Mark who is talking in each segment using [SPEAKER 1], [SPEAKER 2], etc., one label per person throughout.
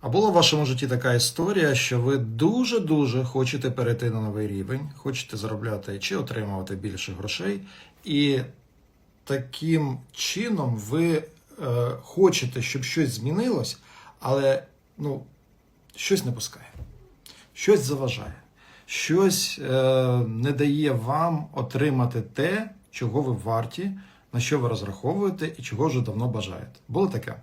[SPEAKER 1] А була в вашому житті така історія, що ви дуже-дуже хочете перейти на новий рівень, хочете заробляти чи отримувати більше грошей, і таким чином ви е, хочете, щоб щось змінилось, але ну, щось не пускає, щось заважає, щось е, не дає вам отримати те, чого ви варті, на що ви розраховуєте і чого вже давно бажаєте. Було таке?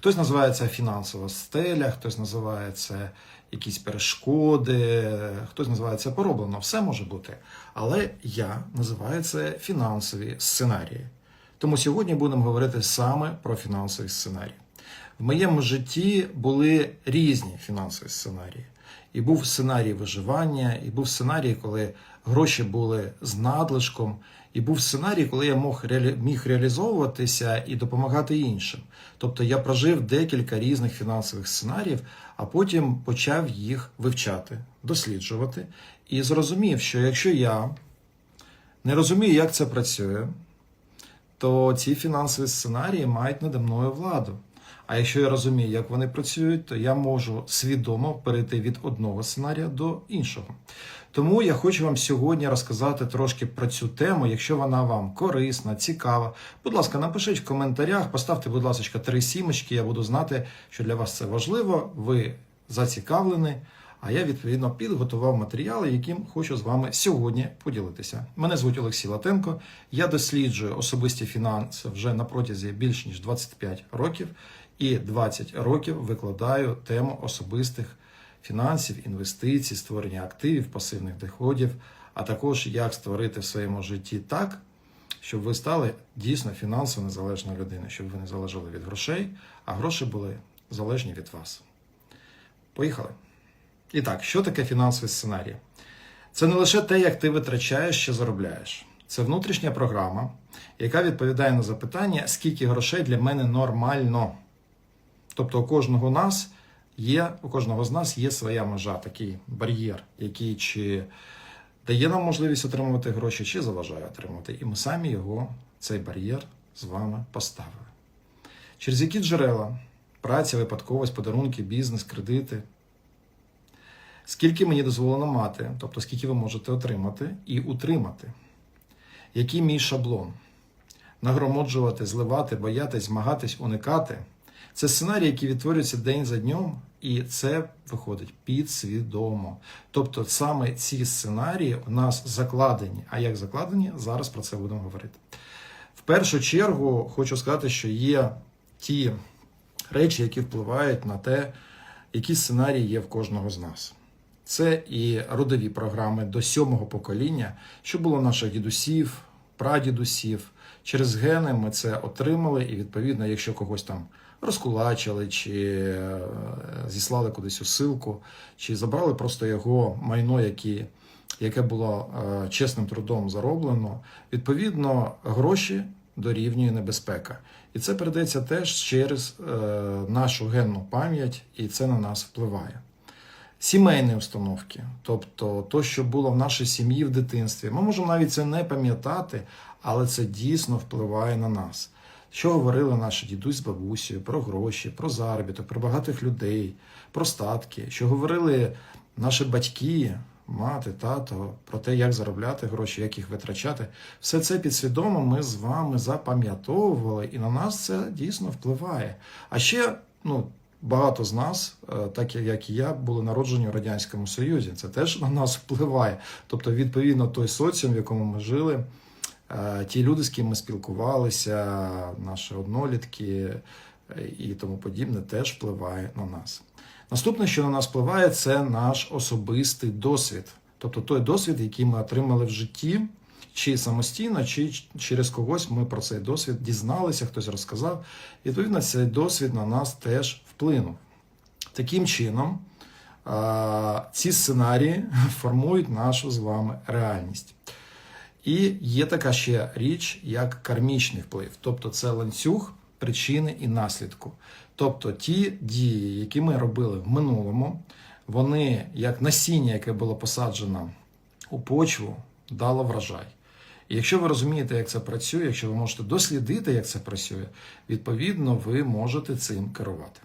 [SPEAKER 1] Хтось називає це фінансова стеля, хтось називає це якісь перешкоди, хтось називає це пороблено. Все може бути. Але я називаю це фінансові сценарії. Тому сьогодні будемо говорити саме про фінансові сценарії. В моєму житті були різні фінансові сценарії. І був сценарій виживання, і був сценарій, коли гроші були з надлишком, і був сценарій, коли я мог міг реалізовуватися і допомагати іншим. Тобто я прожив декілька різних фінансових сценаріїв, а потім почав їх вивчати, досліджувати і зрозумів, що якщо я не розумію, як це працює, то ці фінансові сценарії мають надо мною владу. А якщо я розумію, як вони працюють, то я можу свідомо перейти від одного сценарія до іншого. Тому я хочу вам сьогодні розказати трошки про цю тему. Якщо вона вам корисна, цікава, будь ласка, напишіть в коментарях, поставте, будь ласка, три сімочки. Я буду знати, що для вас це важливо. Ви зацікавлені. А я відповідно підготував матеріали, яким хочу з вами сьогодні поділитися. Мене звуть Олексій Латенко. Я досліджую особисті фінанси вже на протязі більш ніж 25 років, і 20 років викладаю тему особистих фінансів, інвестицій, створення активів, пасивних доходів, а також як створити в своєму житті так, щоб ви стали дійсно фінансово незалежною людиною, щоб ви не залежали від грошей, а гроші були залежні від вас. Поїхали! І так, що таке фінансовий сценарій? Це не лише те, як ти витрачаєш чи заробляєш. Це внутрішня програма, яка відповідає на запитання, скільки грошей для мене нормально. Тобто у кожного нас є, у кожного з нас є своя межа, такий бар'єр, який чи дає нам можливість отримувати гроші, чи заважає отримувати. І ми самі його, цей бар'єр, з вами поставили. Через які джерела? Праця, випадковість, подарунки, бізнес, кредити. Скільки мені дозволено мати, тобто скільки ви можете отримати і утримати. Який мій шаблон? Нагромоджувати, зливати, боятись, змагатись, уникати. Це сценарій, який відтворюється день за днем, і це виходить підсвідомо. Тобто саме ці сценарії у нас закладені. А як закладені, зараз про це будемо говорити. В першу чергу хочу сказати, що є ті речі, які впливають на те, які сценарії є в кожного з нас. Це і родові програми до сьомого покоління, що було наших дідусів, прадідусів. Через гени ми це отримали, і відповідно, якщо когось там розкулачили, чи е, зіслали кудись у силку, чи забрали просто його майно, які, яке було е, чесним трудом зароблено, відповідно, гроші дорівнює небезпека. І це передається теж через е, нашу генну пам'ять, і це на нас впливає. Сімейні установки, тобто то, що було в нашій сім'ї в дитинстві. Ми можемо навіть це не пам'ятати, але це дійсно впливає на нас. Що говорили наші дідусь з бабусею про гроші, про заробіток, про багатих людей, про статки, що говорили наші батьки, мати, тато, про те, як заробляти гроші, як їх витрачати. Все це підсвідомо ми з вами запам'ятовували, і на нас це дійсно впливає. А ще, ну. Багато з нас, е, так як і я, були народжені в Радянському Союзі. Це теж на нас впливає. Тобто, відповідно, той соціум, в якому ми жили, ті люди, з ким ми спілкувалися, наші однолітки е, і тому подібне, теж впливає на нас. Наступне, що на нас впливає, це наш особистий досвід, тобто той досвід, який ми отримали в житті. Чи самостійно, чи через когось ми про цей досвід дізналися, хтось розказав. Відповідно, цей досвід на нас теж вплинув. Таким чином, ці сценарії формують нашу з вами реальність. І є така ще річ, як кармічний вплив, тобто це ланцюг причини і наслідку. Тобто ті дії, які ми робили в минулому, вони, як насіння, яке було посаджено у почву, дало врожай. І якщо ви розумієте, як це працює, якщо ви можете дослідити, як це працює, відповідно, ви можете цим керувати.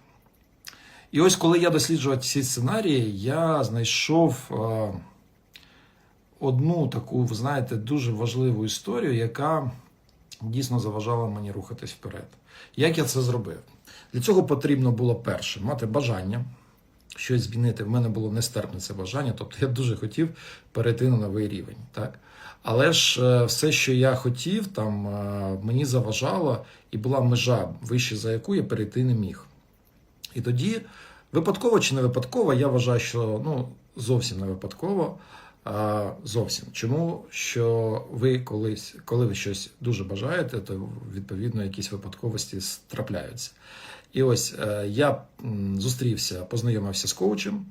[SPEAKER 1] І ось коли я досліджував ці сценарії, я знайшов е, одну таку, ви знаєте, дуже важливу історію, яка дійсно заважала мені рухатись вперед. Як я це зробив? Для цього потрібно було перше мати бажання щось змінити. В мене було нестерпне це бажання, тобто я дуже хотів перейти на новий рівень. Так? Але ж е, все, що я хотів, там е, мені заважало, і була межа, вище за яку я перейти не міг. І тоді, випадково чи не випадково, я вважаю, що ну, зовсім не випадково. А, зовсім. Чому? Що ви колись, коли ви щось дуже бажаєте, то відповідно якісь випадковості трапляються. І ось е, я зустрівся, познайомився з коучем,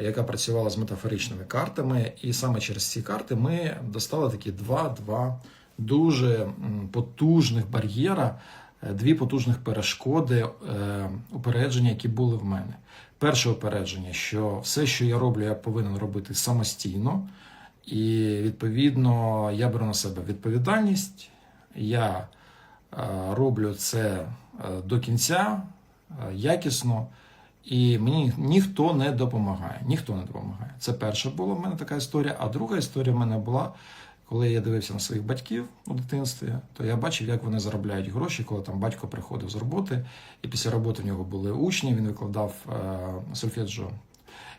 [SPEAKER 1] яка працювала з метафоричними картами, і саме через ці карти ми достали такі два-два дуже потужних бар'єра, е, дві потужних перешкоди е, упередження, які були в мене. Перше упередження, що все, що я роблю, я повинен робити самостійно, і відповідно я беру на себе відповідальність. Я е, роблю це е, до кінця, е, якісно, і мені ніхто не допомагає. Ніхто не допомагає. Це перша була в мене така історія. А друга історія в мене була, коли я дивився на своїх батьків у дитинстві, то я бачив, як вони заробляють гроші, коли там батько приходив з роботи, і після роботи в нього були учні, він викладав е, сольфеджіо.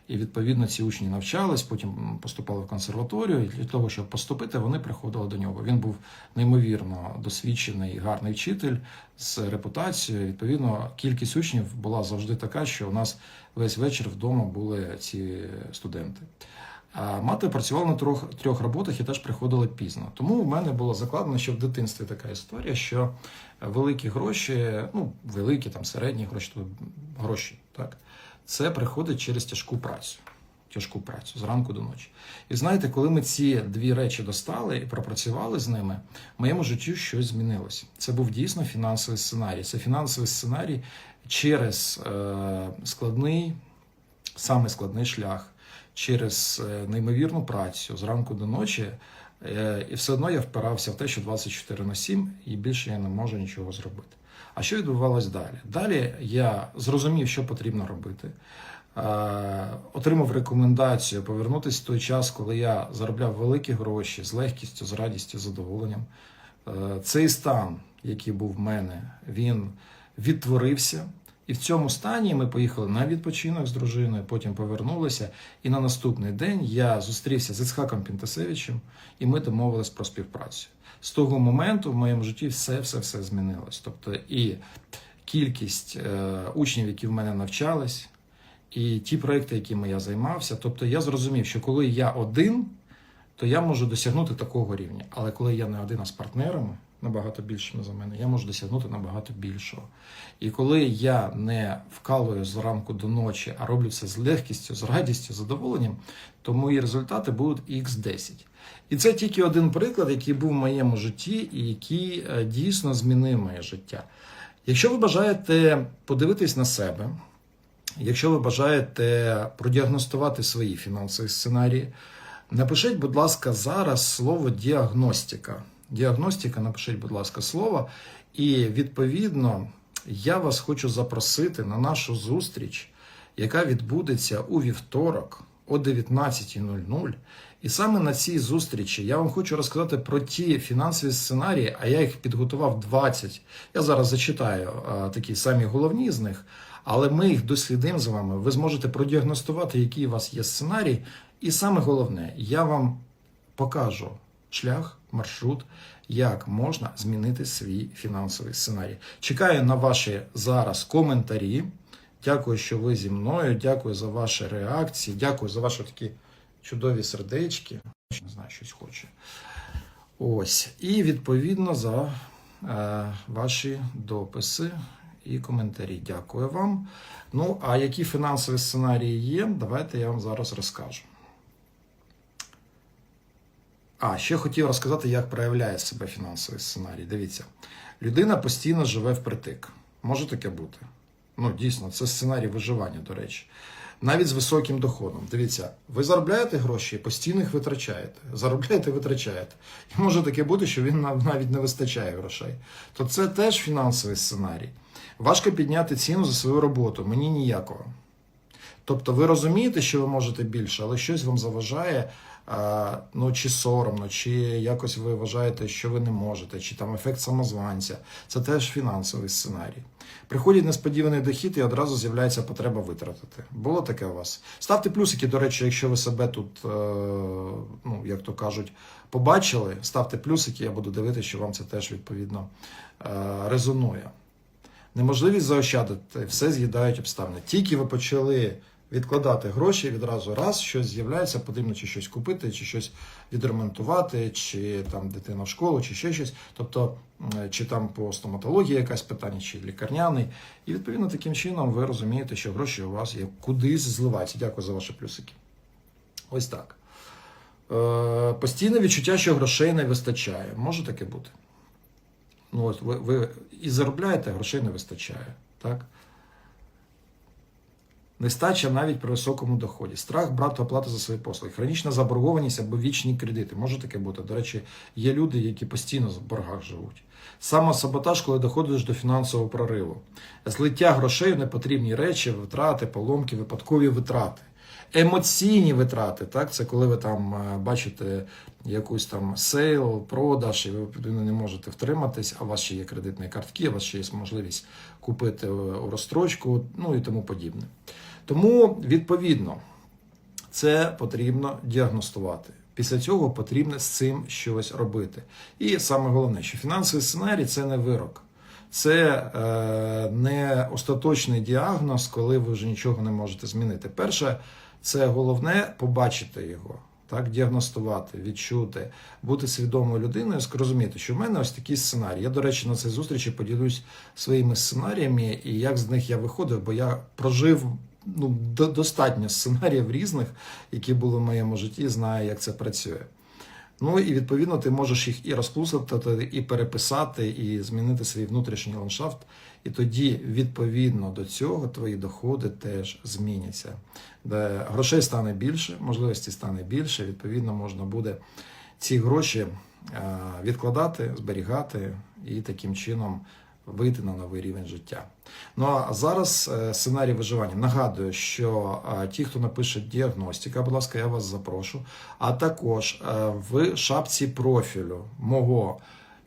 [SPEAKER 1] І відповідно ці учні навчались, потім поступали в консерваторію. І для того, щоб поступити, вони приходили до нього. Він був неймовірно досвідчений, гарний вчитель з репутацією. Відповідно, кількість учнів була завжди така, що у нас весь вечір вдома були ці студенти. Мати працювала на трьох трьох роботах і теж приходила пізно. Тому в мене було закладено, що в дитинстві така історія, що великі гроші, ну великі там середні гроші, то гроші, так це приходить через тяжку працю. Тяжку працю зранку до ночі. І знаєте, коли ми ці дві речі достали і пропрацювали з ними, в моєму житті щось змінилося. Це був дійсно фінансовий сценарій. Це фінансовий сценарій через е, складний, саме складний шлях, через е, неймовірну працю зранку до ночі. Е, і все одно я впирався в те, що 24 на 7 і більше я не можу нічого зробити. А що відбувалось далі? Далі я зрозумів, що потрібно робити. Е, Отримав рекомендацію повернутися в той час, коли я заробляв великі гроші з легкістю, з радістю, з задоволенням. Цей стан, який був в мене, він відтворився. І в цьому стані ми поїхали на відпочинок з дружиною, потім повернулися. І на наступний день я зустрівся з Іцхаком Пінтасевичем, і ми домовились про співпрацю. З того моменту в моєму житті все все все змінилось. Тобто і кількість е, учнів, які в мене навчались, і ті проекти, якими я займався. Тобто я зрозумів, що коли я один, то я можу досягнути такого рівня. Але коли я не один, а з партнерами, набагато більшими за мене, я можу досягнути набагато більшого. І коли я не вкалую зранку до ночі, а роблю це з легкістю, з радістю, з задоволенням, то мої результати будуть x10. І це тільки один приклад, який був в моєму житті і який е, дійсно змінив моє життя. Якщо ви бажаєте подивитись на себе, якщо ви бажаєте продіагностувати свої фінансові сценарії, напишіть, будь ласка, зараз слово діагностика. Діагностика, напишіть, будь ласка, слово. І відповідно я вас хочу запросити на нашу зустріч, яка відбудеться у вівторок о 19.00. І саме на цій зустрічі я вам хочу розказати про ті фінансові сценарії, а я їх підготував 20. Я зараз зачитаю а, такі самі головні з них, але ми їх дослідимо з вами. Ви зможете продіагностувати, який у вас є сценарій. І саме головне, я вам покажу шлях, маршрут, як можна змінити свій фінансовий сценарій. Чекаю на ваші зараз коментарі. Дякую, що ви зі мною. Дякую за ваші реакції. Дякую за ваші такі чудові сердечки. Не знаю, щось хоче. Ось. І відповідно за е, ваші дописи і коментарі. Дякую вам. Ну, а які фінансові сценарії є, давайте я вам зараз розкажу. А, ще хотів розказати, як проявляє себе фінансовий сценарій. Дивіться, людина постійно живе впритик. Може таке бути. Ну, дійсно, це сценарій виживання, до речі. Навіть з високим доходом. Дивіться, ви заробляєте гроші, і постійно їх витрачаєте. Заробляєте, витрачаєте. І може таке бути, що він навіть не вистачає грошей. То це теж фінансовий сценарій. Важко підняти ціну за свою роботу. Мені ніякого. Тобто ви розумієте, що ви можете більше, але щось вам заважає, ну чи соромно, чи якось ви вважаєте, що ви не можете, чи там ефект самозванця. Це теж фінансовий сценарій. Приходить несподіваний дохід і одразу з'являється потреба витратити. Було таке у вас? Ставте плюсики, до речі, якщо ви себе тут, е, ну як то кажуть, побачили, ставте плюсики, я буду дивитися, що вам це теж відповідно е, резонує. Неможливість заощадити, все з'їдають обставини. Тільки ви почали відкладати гроші, відразу раз щось з'являється, потрібно чи щось купити, чи щось відремонтувати, чи там дитина в школу, чи ще щось. Тобто, чи там по стоматології якась питання, чи лікарняний. І відповідно таким чином ви розумієте, що гроші у вас є кудись зливаються. Дякую за ваші плюсики. Ось так. Е, постійне відчуття, що грошей не вистачає. Може таке бути. Ну, от ви, ви і заробляєте, грошей не вистачає. Так? Нестача навіть при високому доході, страх брати оплату за свої послуги, хронічна заборгованість або вічні кредити. Може таке бути. До речі, є люди, які постійно в боргах живуть. Самосаботаж, коли доходиш до фінансового прориву, злиття грошей непотрібні речі, витрати, поломки, випадкові витрати. Емоційні витрати, так, це коли ви там е, бачите якусь там сейл, продаж, і ви не можете втриматись, а у вас ще є кредитні картки, у вас ще є можливість купити е, розстрочку, ну і тому подібне. Тому, відповідно, це потрібно діагностувати. Після цього потрібно з цим щось робити. І саме головне, що фінансовий сценарій це не вирок. Це е, не остаточний діагноз, коли ви вже нічого не можете змінити. Перше, це головне побачити його, так, діагностувати, відчути, бути свідомою людиною, зрозуміти, що в мене ось такий сценарій. Я, до речі, на цій зустрічі поділюсь своїми сценаріями і як з них я виходив, бо я прожив ну, достатньо сценаріїв різних, які були в моєму житті, знаю, як це працює. Ну і відповідно ти можеш їх і розплусити, і переписати, і змінити свій внутрішній ландшафт. І тоді, відповідно до цього, твої доходи теж зміняться. Де грошей стане більше, можливості стане більше. Відповідно, можна буде ці гроші е, відкладати, зберігати і таким чином вийти на новий рівень життя. Ну а зараз е, сценарій виживання. Нагадую, що е, ті, хто напише діагностика, будь ласка, я вас запрошу. А також е, в шапці профілю мого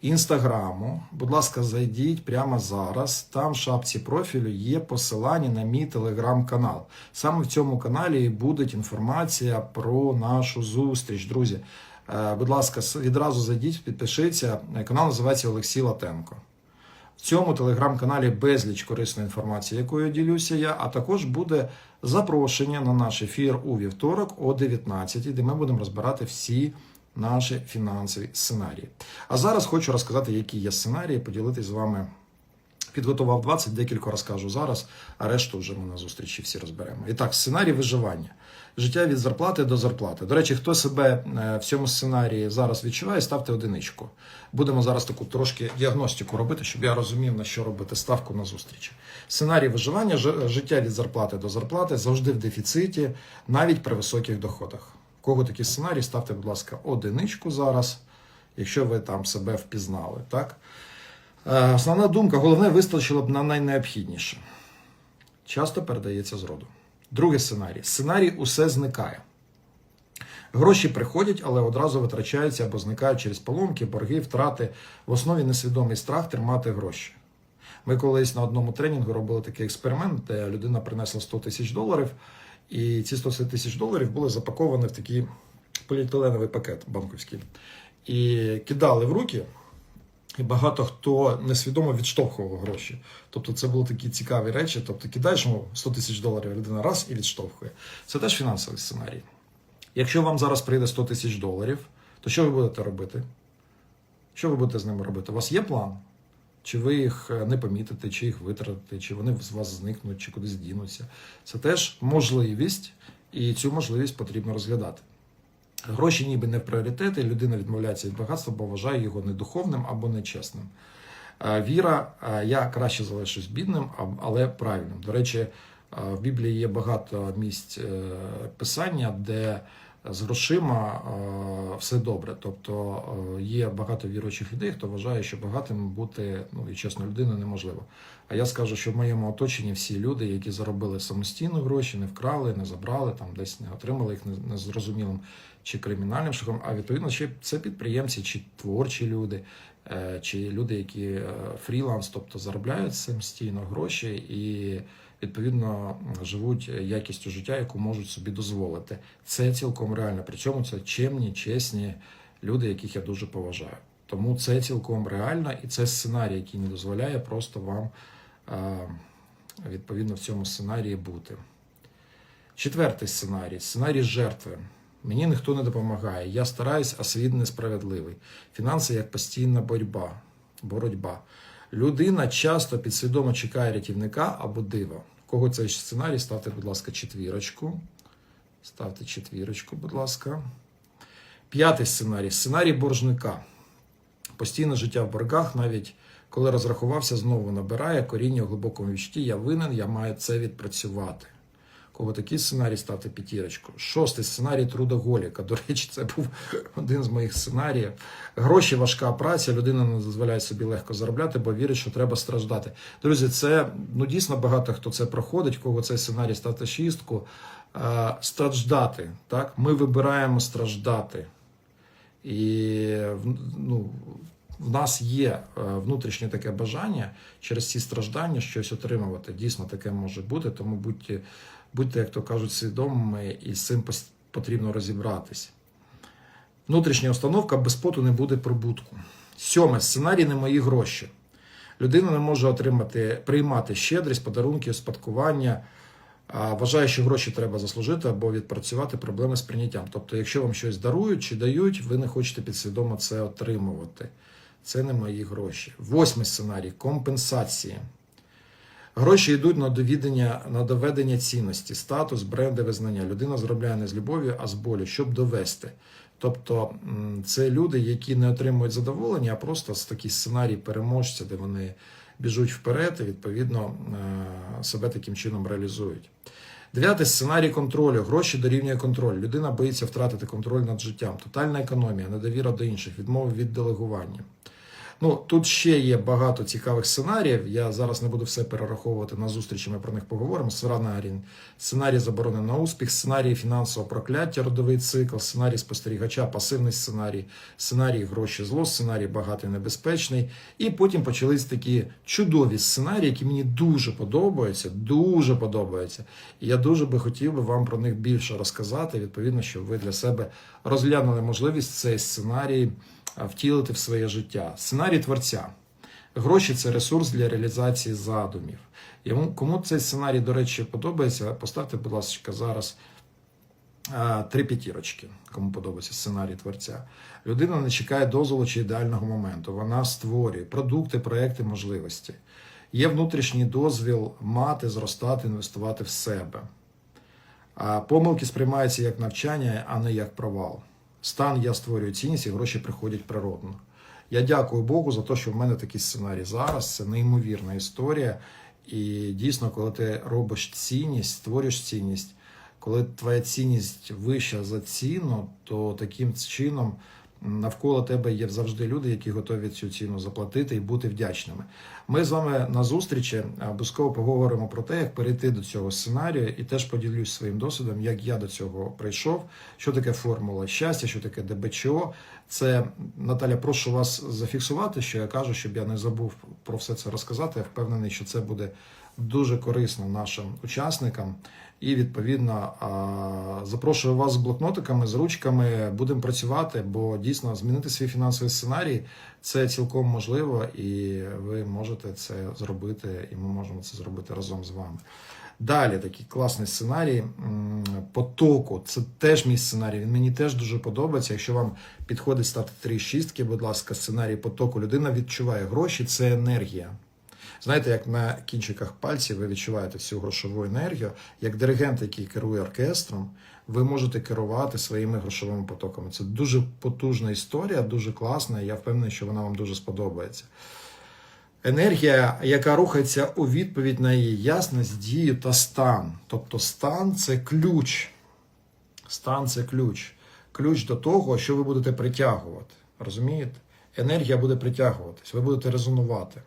[SPEAKER 1] інстаграму, будь ласка, зайдіть прямо зараз. Там в шапці профілю є посилання на мій телеграм-канал. Саме в цьому каналі буде інформація про нашу зустріч, друзі. Будь ласка, відразу зайдіть, підпишіться. Канал називається Олексій Латенко. Цьому телеграм-каналі безліч корисної інформації, якою ділюся я, а також буде запрошення на наш ефір у вівторок о 19, де ми будемо розбирати всі наші фінансові сценарії. А зараз хочу розказати, які є сценарії, поділитись з вами. Підготував 20, декілька розкажу зараз, а решту вже ми на зустрічі всі розберемо. І так, сценарій виживання. Життя від зарплати до зарплати. До речі, хто себе е, в цьому сценарії зараз відчуває, ставте одиничку. Будемо зараз таку трошки діагностику робити, щоб я розумів, на що робити ставку на зустрічі. Сценарій виживання, життя від зарплати до зарплати завжди в дефіциті, навіть при високих доходах. В кого такий сценарій, ставте, будь ласка, одиничку зараз, якщо ви там себе впізнали. Так? Е, Основна думка, головне, вистачило б на найнеобхідніше. Часто передається з роду. Другий сценарій. Сценарій усе зникає. Гроші приходять, але одразу витрачаються або зникають через поломки, борги, втрати. В основі несвідомий страх тримати гроші. Ми колись на одному тренінгу робили такий експеримент, де людина принесла 100 тисяч доларів, і ці 100 тисяч доларів були запаковані в такий поліетиленовий пакет банківський. І кидали в руки, і багато хто несвідомо відштовхував гроші. Тобто це були такі цікаві речі. Тобто кидаєш йому 100 тисяч доларів людина раз і відштовхує. Це теж фінансовий сценарій. Якщо вам зараз прийде 100 тисяч доларів, то що ви будете робити? Що ви будете з ними робити? У вас є план? Чи ви їх е, не помітите, чи їх витратите, чи вони з вас зникнуть, чи кудись дінуться? Це теж можливість, і цю можливість потрібно розглядати. Гроші ніби не в пріоритети, людина відмовляється від багатства, бо вважає його недуховним або нечесним. Е, Віра, е, я краще залишусь бідним, але правильним. До речі, е, в Біблії є багато місць писання, де з грошима все добре. Тобто є багато віруючих людей, хто вважає, що багатим бути ну і чесно людиною неможливо. А я скажу, що в моєму оточенні всі люди, які заробили самостійно гроші, не вкрали, не забрали, там десь не отримали їх не- незрозумілим чи кримінальним шляхом, а відповідно ще це підприємці чи творчі люди, е, чи люди, які е, фріланс, тобто заробляють самостійно гроші і відповідно живуть якістю життя, яку можуть собі дозволити. Це цілком реально. Причому це чемні, чесні люди, яких я дуже поважаю. Тому це цілком реально, і це сценарій, який не дозволяє просто вам е, відповідно в цьому сценарії бути. Четвертий сценарій сценарій жертви. Мені ніхто не допомагає. Я стараюсь, а світ несправедливий. Фінанси як постійна боротьба. боротьба. Людина часто підсвідомо чекає рятівника або дива. Кого цей сценарій? Ставте, будь ласка, четвірочку. Ставте четвірочку, будь ласка. П'ятий сценарій сценарій боржника. Постійне життя в боргах, навіть коли розрахувався, знову набирає коріння у глибокому відчутті. Я винен, я маю це відпрацювати. Кого такий сценарій ставте п'ятірочку. Шостий сценарій трудоголіка. До речі, це був один з моїх сценаріїв. Гроші, важка праця, людина не дозволяє собі легко заробляти, бо вірить, що треба страждати. Друзі, це ну дійсно багато хто це проходить, кого цей сценарій ставте шістку. Е, Страждати. Так? Ми вибираємо страждати. І ну, в нас є е, внутрішнє таке бажання через ці страждання щось отримувати. Дійсно, таке може бути, тому будьте, будьте як то кажуть, свідомими, і з цим потрібно розібратись. Внутрішня установка без поту не буде прибутку. Сьоме сценарій не мої гроші. Людина не може отримати, приймати щедрість, подарунки, спадкування. а Вважає, що гроші треба заслужити або відпрацювати проблеми з прийняттям. Тобто, якщо вам щось дарують чи дають, ви не хочете підсвідомо це отримувати. Це не мої гроші. Восьмий сценарій компенсації. Гроші йдуть на довідення, на доведення цінності, статус, бренди, визнання. Людина заробляє не з любов'ю, а з болю, щоб довести. Тобто це люди, які не отримують задоволення, а просто з такий сценарій переможця, де вони біжуть вперед і відповідно е, себе таким чином реалізують. Дев'ятий сценарій контролю. Гроші дорівнює контроль. Людина боїться втратити контроль над життям. Тотальна економія, недовіра до інших, відмова від делегування. Ну, тут ще є багато цікавих сценаріїв. Я зараз не буду все перераховувати на зустрічі, ми про них поговоримо. Сценарій, сценарій заборони на успіх, сценарій фінансового прокляття, родовий цикл, сценарій спостерігача, пасивний сценарій, сценарій гроші зло, сценарій багатий небезпечний. І потім почались такі чудові сценарії, які мені дуже подобаються, дуже подобаються. І я дуже би хотів би вам про них більше розказати. Відповідно, щоб ви для себе розглянули можливість цей сценарій втілити в своє життя. Сценарій творця. Гроші це ресурс для реалізації задумів. Кому цей сценарій, до речі, подобається, поставте, будь ласка, зараз три п'ятірочки, кому подобається сценарій творця. Людина не чекає дозволу чи ідеального моменту. Вона створює продукти, проекти, можливості. Є внутрішній дозвіл мати, зростати, інвестувати в себе. А помилки сприймаються як навчання, а не як провал. Стан я створюю цінність, і гроші приходять природно. Я дякую Богу за те, що в мене такий сценарій зараз. Це неймовірна історія. І дійсно, коли ти робиш цінність, створюєш цінність, коли твоя цінність вища за ціну, то таким чином навколо тебе є завжди люди, які готові цю ціну заплатити і бути вдячними. Ми з вами на зустрічі обов'язково поговоримо про те, як перейти до цього сценарію, і теж поділюсь своїм досвідом, як я до цього прийшов, що таке формула щастя, що таке ДБЧО. Це Наталя, прошу вас зафіксувати, що я кажу, щоб я не забув про все це розказати. Я впевнений, що це буде дуже корисно нашим учасникам. І відповідно запрошую вас з блокнотиками, з ручками. Будемо працювати, бо дійсно змінити свій фінансовий сценарій це цілком можливо, і ви можете це зробити, і ми можемо це зробити разом з вами. Далі такий класний сценарій потоку. Це теж мій сценарій. Він мені теж дуже подобається. Якщо вам підходить ставте три шістки, будь ласка, сценарій потоку. Людина відчуває гроші, це енергія. Знаєте, як на кінчиках пальців ви відчуваєте всю грошову енергію, як диригент, який керує оркестром, ви можете керувати своїми грошовими потоками. Це дуже потужна історія, дуже класна. і Я впевнений, що вона вам дуже сподобається. Енергія, яка рухається у відповідь на її ясність, дію та стан. Тобто стан це ключ. Стан це ключ. Ключ до того, що ви будете притягувати. Розумієте? Енергія буде притягуватись, ви будете резонувати.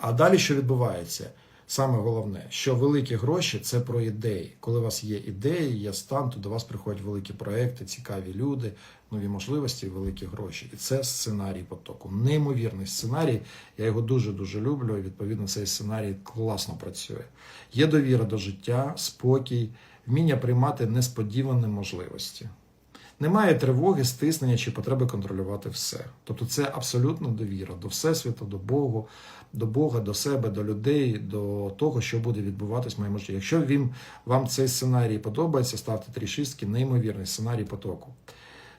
[SPEAKER 1] А далі що відбувається? Саме головне, що великі гроші це про ідеї. Коли у вас є ідеї, є стан, то до вас приходять великі проекти, цікаві люди, нові можливості, великі гроші. І це сценарій потоку. Неймовірний сценарій. Я його дуже дуже люблю. І відповідно цей сценарій класно працює. Є довіра до життя, спокій, вміння приймати несподівані можливості. Немає тривоги, стиснення чи потреби контролювати все. Тобто це абсолютно довіра до Всесвіту, до Богу, до Бога, до себе, до людей, до того, що буде відбуватись в моєму житті. Якщо він, вам цей сценарій подобається, ставте три шістки, неймовірний сценарій потоку.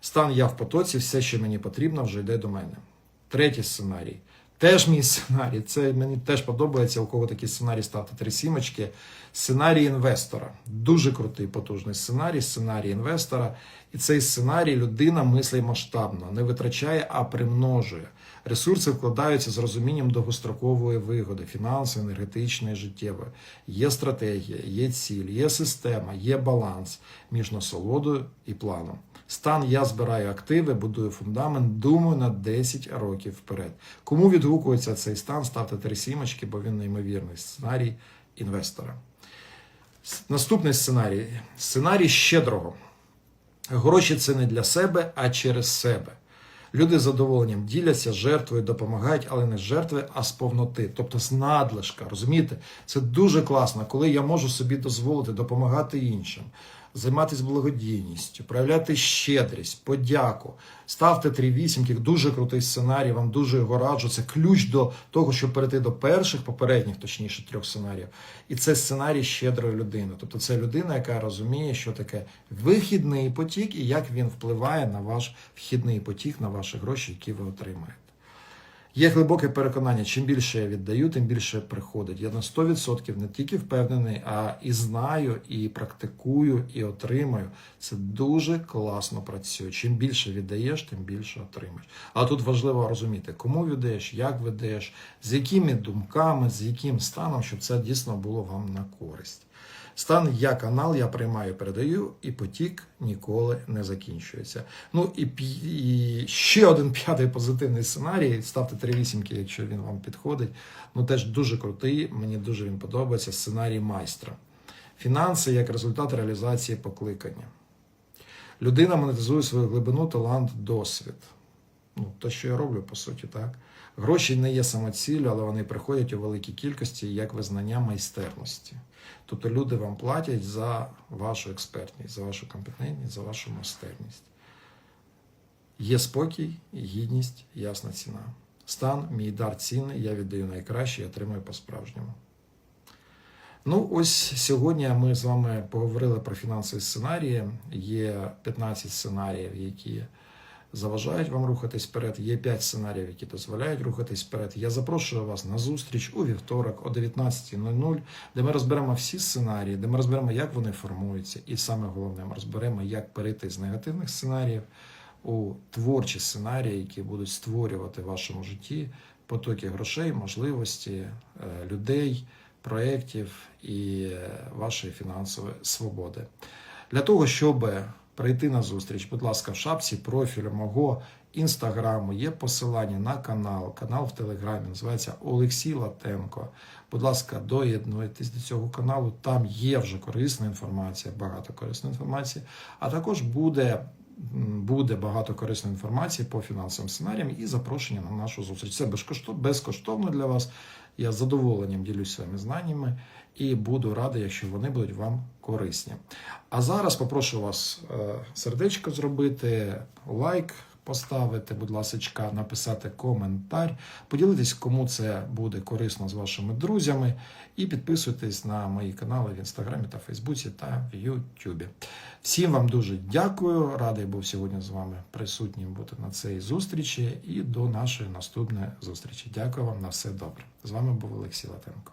[SPEAKER 1] Стан я в потоці, все, що мені потрібно, вже йде до мене. Третій сценарій. Теж мій сценарій. Це мені теж подобається. У кого такий сценарій ставте три сімочки. Сценарій інвестора. Дуже крутий, потужний сценарій, сценарій інвестора. І цей сценарій людина мислить масштабно, не витрачає, а примножує. Ресурси вкладаються з розумінням довгострокової вигоди, фінансової, енергетичної, життєвої. Є стратегія, є ціль, є система, є баланс між насолодою і планом. Стан я збираю активи, будую фундамент, думаю на 10 років вперед. Кому відгукується цей стан, ставте три сімочки, бо він неймовірний сценарій інвестора. Наступний сценарій сценарій щедрого. Гроші це не для себе, а через себе. Люди з задоволенням діляться, жертвою, допомагають, але не з жертви, а з повноти, тобто з надлишка. Розумієте? Це дуже класно, коли я можу собі дозволити допомагати іншим, займатися благодійністю, проявляти щедрість, подяку. Ставте три вісімки, дуже крутий сценарій, вам дуже його раджу. Це ключ до того, щоб перейти до перших, попередніх, точніше, трьох сценаріїв. І це сценарій щедрої людини. Тобто це людина, яка розуміє, що таке вихідний потік і як він впливає на ваш вхідний потік, на ваші гроші, які ви отримаєте. Є глибоке переконання, чим більше я віддаю, тим більше приходить. Я на 100% не тільки впевнений, а і знаю, і практикую, і отримаю. Це дуже класно працює. Чим більше віддаєш, тим більше отримаєш. А тут важливо розуміти, кому віддаєш, як віддаєш, з якими думками, з яким станом, щоб це дійсно було вам на користь. Стан я канал, я приймаю, передаю, і потік ніколи не закінчується. Ну і, і ще один п'ятий позитивний сценарій. Ставте три вісімки, якщо він вам підходить. Ну теж дуже крутий, мені дуже він подобається. Сценарій майстра. Фінанси як результат реалізації покликання. Людина монетизує свою глибину, талант, досвід. Ну, те, що я роблю, по суті, так. Гроші не є самоціллю, але вони приходять у великій кількості як визнання майстерності. Тобто люди вам платять за вашу експертність, за вашу компетентність, за вашу майстерність. Є спокій, гідність, ясна ціна. Стан, мій дар цінний, я віддаю найкраще і отримую по-справжньому. Ну, ось сьогодні ми з вами поговорили про фінансові сценарії. Є 15 сценаріїв, які заважають вам рухатись вперед. Є 5 сценаріїв, які дозволяють рухатись вперед. Я запрошую вас на зустріч у вівторок о 19.00, де ми розберемо всі сценарії, де ми розберемо, як вони формуються, і саме головне, ми розберемо, як перейти з негативних сценаріїв у творчі сценарії, які будуть створювати в вашому житті потоки грошей, можливості, е, людей, проєктів і е, вашої фінансової свободи. Для того, щоб прийти на зустріч, будь ласка, в шапці профілю мого інстаграму є посилання на канал, канал в Телеграмі, називається Олексій Латенко. Будь ласка, доєднуйтесь до цього каналу. Там є вже корисна інформація, багато корисної інформації, а також буде. Буде багато корисної інформації по фінансовим сценаріям і запрошення на нашу зустріч. Це безкоштовно, безкоштовно для вас. Я з задоволенням ділюсь своїми знаннями і буду радий, якщо вони будуть вам корисні. А зараз попрошу вас е, сердечко зробити, лайк поставити, будь ласка, написати коментар, поділитись, кому це буде корисно з вашими друзями, і підписуйтесь на мої канали в інстаграмі та Фейсбуці та в Ютубі. Всім вам дуже дякую. Радий був сьогодні з вами присутнім бути на цій зустрічі і до нашої наступної зустрічі. Дякую вам на все добре. З вами був Олексій Латенко.